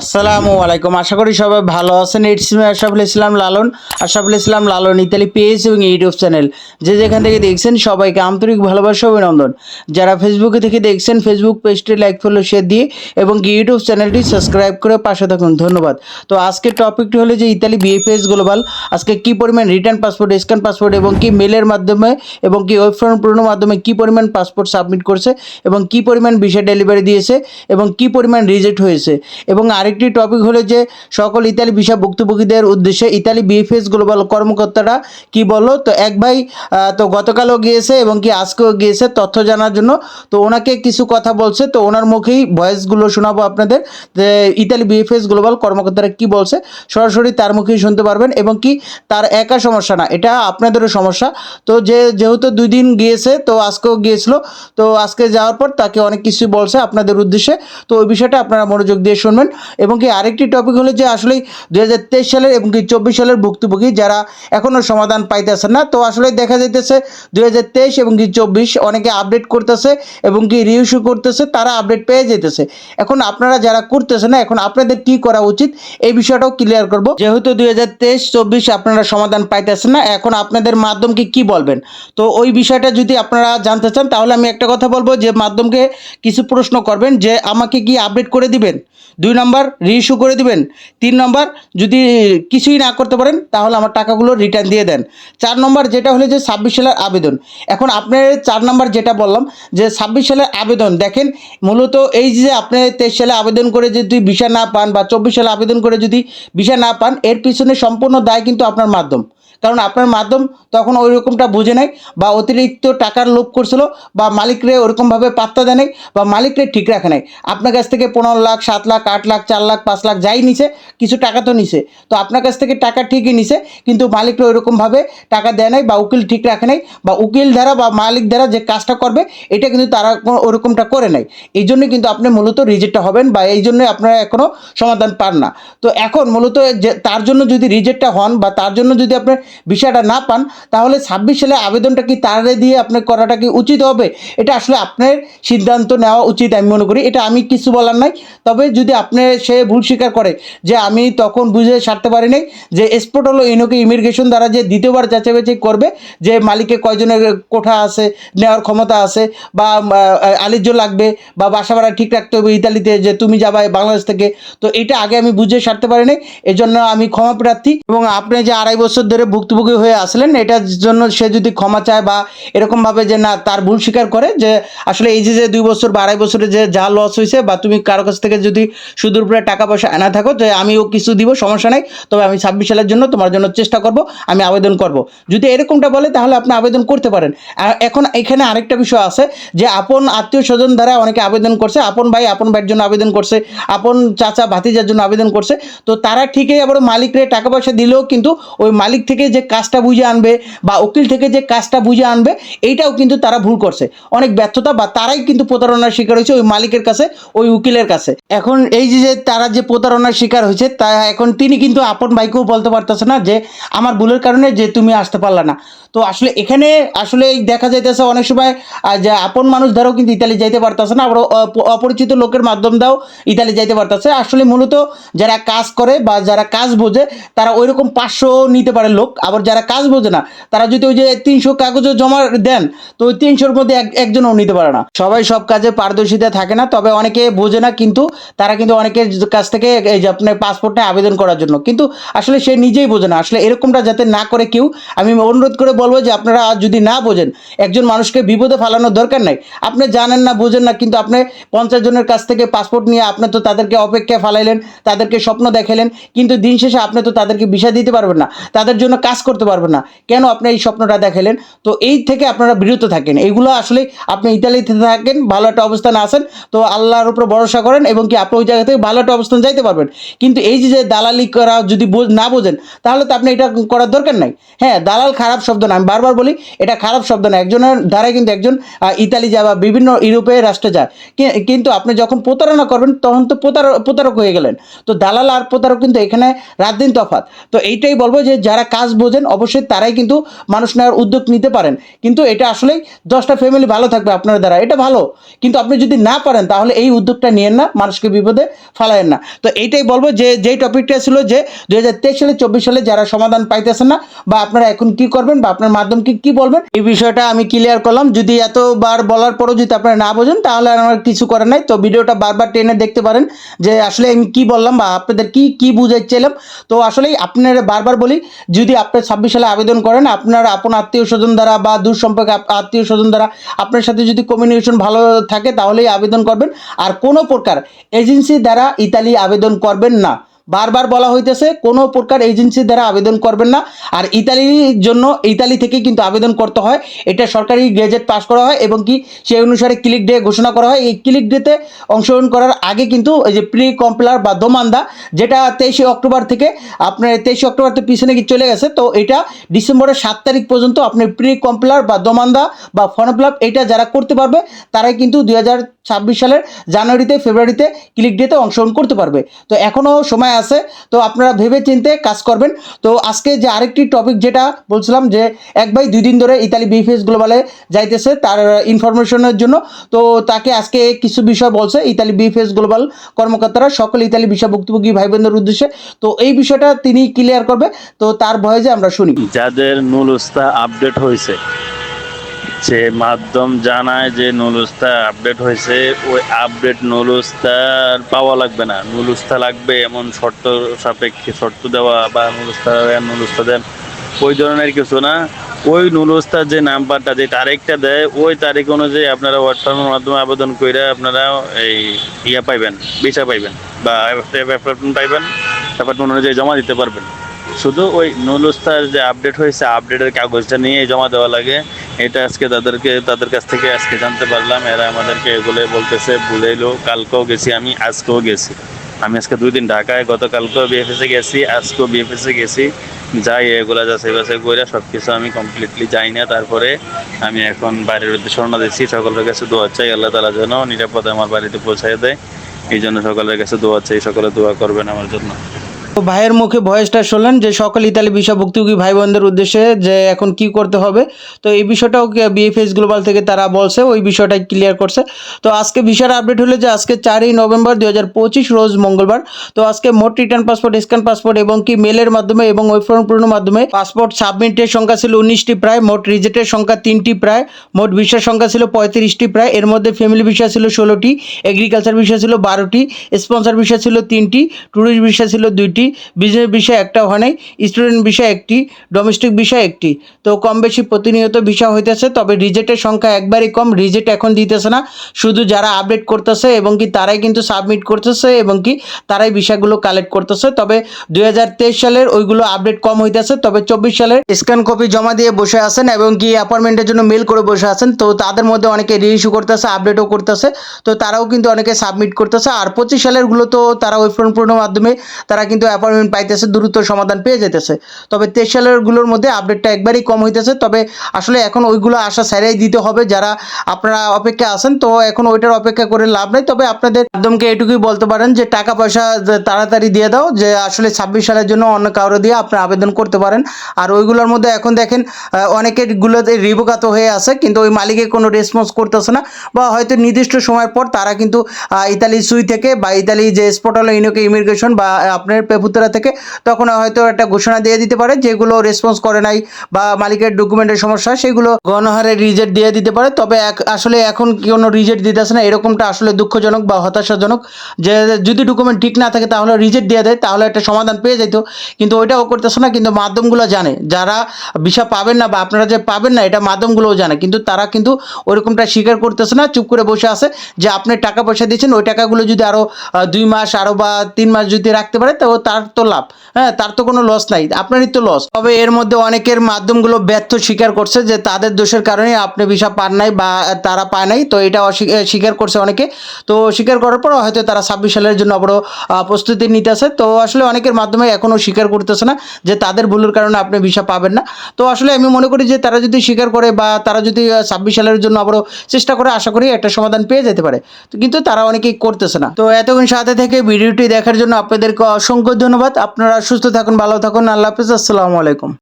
আসসালামু আলাইকুম। আশা করি সবাই ভালো আছেন। It's me Ashraful Islam Lalon Ashraful Islam Lalon Italy page এবং ইউটিউব চ্যানেল যে যেখান থেকে দেখছেন, সবাইকে আন্তরিক ভালোবাসা অভিনন্দন। যারা ফেসবুকে থেকে দেখছেন ফেসবুক পেজটি লাইক ফলো শেয়ার দিয়ে এবং ইউটিউব চ্যানেলটি সাবস্ক্রাইব করে পাশে থাকুন। ধন্যবাদ। তো আজকের টপিকটি হলো যে ইতালি বিএফএস গ্লোবাল আজকে কি পরিমাণ রিটার্ন পাসপোর্ট স্ক্যান পাসপোর্ট এবং কি মেলের মাধ্যমে এবং কি ওয়েব ফর্ম মাধ্যমে কি পরিমাণ পাসপোর্ট সাবমিট করছে এবং কি পরিমাণ ভিসা ডেলিভারি দিয়েছে এবং কি পরিমাণ রিজেক্ট হয়েছে। এবং আরেকটি টপিক হলো যে, সকল ইতালি ভিসা ভুক্তভোগীদের উদ্দেশ্যে ইতালি বিএফএস গ্লোবাল কর্মকর্তারা কি বলল? তো এক ভাই তো গতকালও গিয়েছে এবং কি আজকেও গিয়েছে, তথ্য জানার জন্য। তো ওনাকে কিছু কথা বলছে, তো ওনার মুখেই ভয়েসগুলো শোনাবো আপনাদের। যে, ইতালি বিএফএস গ্লোবাল কর্মকর্তারা কি বলছে, সরাসরি তার মুখেই শুনতে পারবেন এবং কি তার একা সমস্যা না, এটা আপনাদেরও সমস্যা। তো যে, যেহেতু দুই দিন গিয়েছে, তো আজকেও গিয়েছিল, তো আজকে যাওয়ার পর তাকে অনেক কিছু বলছে আপনাদের উদ্দেশ্যে। তো ওই বিষয়টা আপনারা মনোযোগ দিয়ে শুনবেন। এবং কি আরেকটি টপিক হলো যে আসলে দু হাজার তেইশ সালের এবং কি চব্বিশ সালের ভুক্তভোগী যারা এখনও সমাধান পাইতেছে না, তো আসলে দেখা যাইতেছে দু হাজার তেইশ এবং কি চব্বিশ অনেকে আপডেট করতেছে এবং কি রিইস্যু করতেছে, তারা আপডেট পেয়ে যেতেছে এখন আপনারা যারা করতেছে না, এখন আপনাদের কি করা উচিত? এই বিষয়টাও ক্লিয়ার করব। যেহেতু দুই হাজার তেইশ, চব্বিশ আপনারা সমাধান পাইতেছেন না, এখন আপনাদের মাধ্যমকে কি বলবেন? তো ওই বিষয়টা যদি আপনারা জানতে চান, তাহলে আমি একটা কথা বলব যে মাধ্যমকে কিছু প্রশ্ন করবেন যে আমাকে কি আপডেট করে দিবেন? দুই নম্বর রিইস্যু করে দিবেন। তিন নম্বর, যদি কিছুই না করতে পারেন, তাহলে আমার টাকাগুলো রিটার্ন দিয়ে দেন। চার নম্বর যেটা হলে যে ছাব্বিশ সালের আবেদন। এখন আপনার চার নম্বর যেটা বললাম, যে ছাব্বিশ সালের আবেদন, দেখেন মূলত এই যে আপনি তেইশ সালে আবেদন করে যদি ভিসা না পান বা চব্বিশ সালে আবেদন করে যদি ভিসা না পান, এর পিছনে সম্পূর্ণ দায় কিন্তু আপনার মাধ্যম। কারণ আপনার মাধ্যম তখন ওই রকমটা বুঝে নেয় বা অতিরিক্ত টাকার লোভ করছিল বা মালিকরে ওরকমভাবে পাত্তা দেয় নাই বা মালিকরে ঠিক রাখে নাই। আপনার কাছ থেকে পনেরো লাখ, সাত লাখ, আট লাখ, চার লাখ, পাঁচ লাখ যাই নিছে, কিছু টাকা তো নিছে। তো আপনার কাছ থেকে টাকা ঠিকই নিছে, কিন্তু মালিকরা ওইরকমভাবে টাকা দেয় নাই বা উকিল ঠিক রাখে নাই বা উকিল দ্বারা বা মালিক দ্বারা যে কাজটা করবে, এটা কিন্তু তারা ওরকমটা করে নাই। এই জন্য কিন্তু আপনি মূলত রিজেক্ট হবেন বা এই জন্য আপনারা এখনও সমাধান পান না। তো এখন মূলত যে তার জন্য যদি রিজেক্টটা হন বা তার জন্য যদি আপনি বিষয়টা না পান, তাহলে ছাব্বিশ সালে আবেদনটা কি তারে দিয়ে আপনার করাটা কি উচিত হবে? এটা আসলে আপনার সিদ্ধান্ত নেওয়া উচিত আমি মনে করি। এটা আমি কিছু বলার নাই। তবে যদি আপনি সে ভুল স্বীকার করে যে আমি তখন বুঝে সারতে পারি নাই যে স্পট হলো ইনোকে ইমিগ্রেশন দ্বারা যে দ্বিতীয়বার যাচাই বাছাই করবে, যে মালিকে কয়জনের কোঠা আছে, নেওয়ার ক্ষমতা আছে বা আলিজ্য লাগবে বা বাসা ভাড়া ঠিক রাখতে হবে ইতালিতে যে তুমি যাবা বাংলাদেশ থেকে, তো এটা আগে আমি বুঝে সারতে পারি নাই। এজন্য আমি ক্ষমা প্রার্থী এবং আপনি যে আড়াই বছর ধরে ভুক্তভোগী হয়ে আসলেন, এটার জন্য সে যদি ক্ষমা চায় বা এরকমভাবে যে না, তার ভুল স্বীকার করে যে, আসলে এই যে যে দুই বছর বা আড়াই বছরে যে যা লস হয়েছে বা তুমি কারও কাছ থেকে যদি সুদূর উপরে টাকা পয়সা আনা থাকো, যে আমিও কিছু দিব, সমস্যা নাই, তবে আমি ছাব্বিশ সালের জন্য তোমার জন্য চেষ্টা করব, আমি আবেদন করব। যদি এরকমটা বলে, তাহলে আপনি আবেদন করতে পারেন। এখন এখানে আরেকটা বিষয় আছে যে, আপন আত্মীয় স্বজন দ্বারা অনেকে আবেদন করছে, আপন ভাই, আপন ভাইয়ের জন্য আবেদন করছে, আপন চাচা, ভাতিজার জন্য আবেদন করছে, তো তারা ঠিকই আবার মালিকরে টাকা পয়সা দিলেও কিন্তু ওই মালিক থেকে যে কাজটা বুঝে আনবে বা উকিল থেকে যে কাজটা বুঝে আনবে, এইটাও কিন্তু তারা ভুল করছে। অনেক ব্যর্থতা বা তারাই কিন্তু প্রতারণার শিকার হয়েছে ওই মালিকের কাছে, ওই উকিলের কাছে। এখন এই যে তারা যে প্রতারণার শিকার হয়েছে, তা এখন তিনি কিন্তু আপন ভাইকেও বলতে পারতেছে না যে, আমার ভুলের কারণে যে তুমি আসতে পারলা না। তো আসলে এখানে আসলে দেখা যাইতেছে অনেক সময় যে আপন মানুষ ধরো কিন্তু ইতালি যাইতে পারতেছে না, আবার অপ- অপরিচিত লোকের মাধ্যম দাও ইতালি যাইতে পারতেছে। আসলে মূলত যারা কাজ করে বা যারা কাজ বোঝে, তারা ওই রকম পাঁচশো নিতে পারে লোক। আবার যারা কাজ বোঝে না, তারা যদি ওই যে তিনশো কাগজও জমা দেন, তো ওই তিনশোর মধ্যে এক, একজনও নিতে পারে না। সবাই সব কাজে পারদর্শিতা থাকে না, তবে অনেকে বোঝে না কিন্তু তারা কিন্তু অনেকের কাছ থেকে এই যে আপনার পাসপোর্টে আবেদন করার জন্য। কিন্তু আসলে সে নিজেই বোঝে না। আসলে এরকমটা যাতে না করে কেউ, আমি অনুরোধ করে বলব যে আপনারা যদি না বোঝেন, একজন মানুষকে বিপদে ফেলানোর দরকার নাই। আপনি জানেন না, বোঝেন না, কিন্তু আপনি পঞ্চাশ জনের কাছ থেকে পাসপোর্ট নিয়ে আপনি তো তাদেরকে অপেক্ষায় ফালাইলেন, তাদেরকে স্বপ্ন দেখালেন কিন্তু দিন শেষে আপনি তো তাদেরকে বিষা দিতে পারবেন না, তাদের জন্য কাজ করতে পারবেন না। কেন আপনি এই স্বপ্নটা দেখালেন তো এই থেকে আপনারা বিরত থাকেন। এইগুলো আসলে আপনি ইতালিতে থাকেন, ভালো একটা অবস্থানে আসেন তো আল্লাহর উপর ভরসা করেন এবং কি আপনি ওই জায়গা থেকে ভালো একটা অবস্থান যাইতে পারবেন। কিন্তু এই যে দালালি করা যদি না বোঝেন, তাহলে তো আপনি এটা করার দরকার নাই। হ্যাঁ দালাল খারাপ শব্দ না। আমি বারবার বলি, এটা খারাপ শব্দ না একজনের দ্বারাই কিন্তু একজন ইতালি যায় বা বিভিন্ন ইউরোপে রাষ্ট্রে যায়। কিন্তু আপনি যখন প্রতারণা করবেন, তখন তো প্রতারক প্রতারক হয়ে গেলেন। তো দালাল আর প্রতারক কিন্তু এখানে রাত দিন তফাৎ। তো এইটাই বলব যে, যারা কাজ বোঝেন, অবশ্যই তারাই কিন্তু মানুষ নেওয়ার উদ্যোগ নিতে পারেন। কিন্তু এটা আসলেই দশটা ফ্যামিলি ভালো থাকবে আপনার দ্বারা, এটা ভালো। কিন্তু আপনি যদি না পারেন, তাহলে এই উদ্যোগটা নিয়েন না, মানুষকে বিপদে ফেলায়েন না। তো এইটাই বলব যে, যেই টপিকটা ছিল যে দু হাজার তেইশ সালে, চব্বিশ সালে যারা সমাধান পাইতেছেন না, বা আপনারা এখন কি করবেন, বা আপনার মাধ্যমকে কি বলবেন? এই বিষয়টা আমি ক্লিয়ার করলাম। যদি এতবার বলার পরও যদি আপনারা না বোঝেন, তাহলে আমার কিছু করার নাই। তো ভিডিওটা বারবার টেনে দেখতে পারেন যে আসলে আমি কি বললাম বা আপনাদের কি কি বুঝাইছিলাম। তো আসলেই আপনারা বারবার বলি, যদি আপনি ছাব্বিশ সালে আবেদন করেন, আপনার আপন আত্মীয় স্বজন দ্বারা বা দূর সম্পর্কে আত্মীয় স্বজন দ্বারা আপনার সাথে যদি কমিউনিকেশন ভালো থাকে, তাহলেই আবেদন করবেন। আর কোনো প্রকার এজেন্সি দ্বারা ইতালি আবেদন করবেন না। বারবার বলা হইতেছে, কোনো প্রকার এজেন্সি দ্বারা আবেদন করবেন না। আর ইতালির জন্য, ইতালি থেকে কিন্তু আবেদন করতে হয়। এটা সরকারি গেজেট পাস করা হয় এবং কি সেই অনুসারে ক্লিক ডে ঘোষণা করা হয়। এই ক্লিক ডেতে অংশগ্রহণ করার আগে কিন্তু এই যে প্রি কম্পলার বা দোমান্দা যেটা তেইশে অক্টোবর থেকে আপনার তেইশে অক্টোবর তো পিছনে কি চলে গেছে, তো এটা ডিসেম্বরের সাত তারিখ পর্যন্ত আপনি প্রি কম্পলার বা দোমান্দা বা ফর্ম ফিল এটা যারা করতে পারবে, তারাই কিন্তু দুই হাজার ছাব্বিশ সালের জানুয়ারিতে, ফেব্রুয়ারিতে ক্লিক ডেতে অংশগ্রহণ করতে পারবে। তো এখনও সময় আছে, তো আপনারা ভেবে চিনতে কাজ করবেন। তো আজকে যে আরেকটি টপিক যেটা বলছিলাম যে, এক ভাই দুই দিন ধরে ইতালি বিফএস গ্লোবালে যাইতেছে তার ইনফরমেশনের জন্য। তো তাকে আজকে কিছু বিষয় বলছে ইতালি বিফএস গ্লোবাল কর্মকর্তারা, সকল ইতালি বিষয় ভুক্তভোগী ভাই বোনদের উদ্দেশ্যে। তো এই বিষয়টা তিনি ক্লিয়ার করবে, তো তার ভয়েসে আমরা শুনি। যাদের নুলুস্তা আপডেট হয়েছে যে মাধ্যম জানায় যে নুলুস্তা আপডেট হয়েছে। ওই আপডেট নুলুস্তার পাওয়া লাগবে না। নুলুস্তা লাগবে এমন শর্ত সাপেক্ষে শর্ত দেওয়া বা নুলুস্তা দেন নুলুস্তা দেন, ওই ধরনের কিছু না। ওই নুলুস্তার যে নাম্বারটা যে তারিখটা দেয়, ওই তারিখ অনুযায়ী আপনারা হোয়াটসঅ্যাপের মাধ্যমে আবেদন করে আপনারা এই ইয়া পাইবেন, ভিসা পাইবেন বা অ্যাপার্টমেন্ট পাইবেন অ্যাপার্টমেন্ট অনুযায়ী জমা দিতে পারবেন। শুধু ওই নুলুস্তার যে আপডেট হয়েছে আপডেটের কাগজটা নিয়ে জমা দেওয়া লাগে। এটা আজকে তাদেরকে, তাদের কাছ থেকে আজকে জানতে পারলাম। এরা আমাদেরকে এগুলো বলতেছে বুঝাইলো কালকেও গেছি আমি, আজকেও গেছি। আমি আজকে দুই দিন ঢাকায়, গতকালকেও বিএফএসে গেছি, আজকেও বিএফএসে গেছি। যাই এগুলা যাচাই বাছাই করে সব কিছু আমি কমপ্লিটলি যাই না, তারপরে আমি এখন বাইরের উদ্দেশ্যে রওনা দিচ্ছি। সকলের কাছে দোয়া চাই, আল্লাহ তালা যেন নিরাপদে আমার বাড়িতে পৌঁছায় দেয়। এই জন্য সকলের কাছে দোয়া চাই, সকলে দোয়া করবেন আমার জন্য। ভাইয়ের মুখে ভয়েসটা শুনলেন যে সকল ইতালি বিষয় ভুক্তভোগী ভাই বোনদের উদ্দেশ্যে যে এখন কি করতে হবে। তো এই বিষয়টাও বিএফএস গ্লোবাল থেকে তারা বলছে, ওই বিষয়টা ক্লিয়ার করছে। তো আজকে বিষয়টা আপডেট হলো যে আজকে চারই নভেম্বর দুই হাজার পঁচিশ রোজ মঙ্গলবার। তো আজকে মোট রিটার্ন পাসপোর্ট স্ক্যান পাসপোর্ট এবং কি মেলের মাধ্যমে এবং ওই ফর্ম পূর্ণ মাধ্যমে পাসপোর্ট সাবমিটের সংখ্যা ছিল উনিশটি প্রায়, মোট রিজেক্টের সংখ্যা তিনটি প্রায়, মোট ভিসার সংখ্যা ছিল পঁয়ত্রিশটি প্রায়। এর মধ্যে ফ্যামিলি ভিসা ছিল ষোলোটি এগ্রিকালচার ভিসা ছিল বারোটি স্পন্সর ভিসা ছিল তিনটি ট্যুরিস্ট ভিসা ছিল দুইটি বিজনেস ভিসা একটা হয় নাই স্টুডেন্ট ভিসা একটি ডোমেস্টিক ভিসা একটি। তো কম বেশি প্রতিনিয়ত ভিসা হইতেছে, তবে রিজেক্টের সংখ্যা একবারই কম রিজেক্ট এখন দিতেছে না। শুধু যারা আপডেট করতেছে এবং কি তারাই কিন্তু সাবমিট করতেছে এবং কি তারাই ভিসাগুলো কালেক্ট করতেছে। তবে দুই হাজার তেইশ সালের ওইগুলো আপডেট কম হইতেছে, তবে চব্বিশ সালের স্ক্যান কপি জমা দিয়ে বসে আছেন এবং কি অ্যাপয়েন্টমেন্টের জন্য মেল করে বসে আছেন। তো তাদের মধ্যে অনেকে রিইস্যু করতেছে আপডেটও করতেছে। তো তারাও কিন্তু অনেকে সাবমিট করতেছে। আর পঁচিশ সালেরগুলো তো তারা ফর্ম পূর্ণ মাধ্যমে তারা কিন্তু অ্যাপয়েন্টমেন্ট পাইতেছে দ্রুত সমাধান পেয়ে যেতেছে তবে তেইশ সালেরগুলোর মধ্যে আপডেটটা একবারই কম হইতেছে। তবে আসলে এখন ওইগুলো আশা সারাই দিতে হবে। যারা আপনারা অপেক্ষা আছেন তো এখন ওইটার অপেক্ষা করে লাভ নেই। তবে আপনাদের মাধ্যমকে এটুকুই বলতে পারেন যে টাকা পয়সা তাড়াতাড়ি দিয়ে দাও যে আসলে ছাব্বিশ সালের জন্য অন্য কারও দিয়ে আপনি আবেদন করতে পারেন। আর ওইগুলোর মধ্যে এখন দেখেন আহ, অনেকের গুলোতে রিভোকাত হয়ে আছে কিন্তু ওই মালিকের কোনো রেসপন্স করতেছে না। বা হয়তো নির্দিষ্ট সময়ের পর তারা কিন্তু ইতালি সুই থেকে বা ইতালি যে স্পট হলো ইনোকে ইমিগ্রেশন বা আপনার পেপুতরা থেকে, তখন হয়তো একটা ঘোষণা দিয়ে দিতে পারে, যেগুলো রেসপন্স করে নাই বা মালিকের ডকুমেন্টের সমস্যা সেগুলো গণহারে রিজেক্ট দিয়ে দিতে পারে। তবে আসলে এখন কোনো রিজেক্ট দিতেছে না, এরকমটা আসলে দুঃখজনক বা হতাশাজনক। যে, যদি ডকুমেন্ট ঠিক না থাকে, তাহলে রিজেক্ট দিয়ে দেয়, তাহলে একটা সমাধান পেয়ে যেত কিন্তু ওইটাও করতেছে না, কিন্তু মাধ্যমগুলো জানে। যারা ভিসা পাবেন না বা আপনারা যে পাবেন না, এটা মাধ্যমগুলোও জানে। কিন্তু তারা কিন্তু ওরকমটা স্বীকার করতেছে না, চুপ করে বসে আছে যে আপনি টাকা পয়সা দিয়েছেন, ওই টাকাগুলো যদি আরও দুই মাস আরও বা তিন মাস যদি রাখতে পারে তো তার তো লাভ। হ্যাঁ তার তো কোনো লস নাই, আপনারই তো লস তবে এর মধ্যে অনেকের মাধ্যমগুলো ব্যর্থ স্বীকার করছে যে তাদের দোষের কারণে আপনি ভিসা পান নাই বা তারা পায় নাই, তো এটা স্বীকার করছে অনেকে। তো স্বীকার করার পর হয়তো তারা ছাব্বিশ সালের জন্য আবারও প্রস্তুতি নিতেছে তো আসলে অনেকের মাধ্যমে এখনও স্বীকার করতেছে না যে তাদের ভুলের কারণে আপনি ভিসা পাবেন না। তো আসলে আমি মনে করি যে তারা যদি স্বীকার করে বা তারা যদি ছাব্বিশ সালের জন্য আবারও চেষ্টা করে, আশা করি একটা সমাধান পেয়ে যেতে পারে। কিন্তু তারা অনেকেই করতেছে না। তো এতক্ষণ সাথে থেকে ভিডিওটি দেখার জন্য আপনাদেরকে অসংখ্য ধন্যবাদ। আপনারা সুস্থ থাকুন ভালো থাকুন। আল্লাহ হাফিজ। আসসালামু আলাইকুম।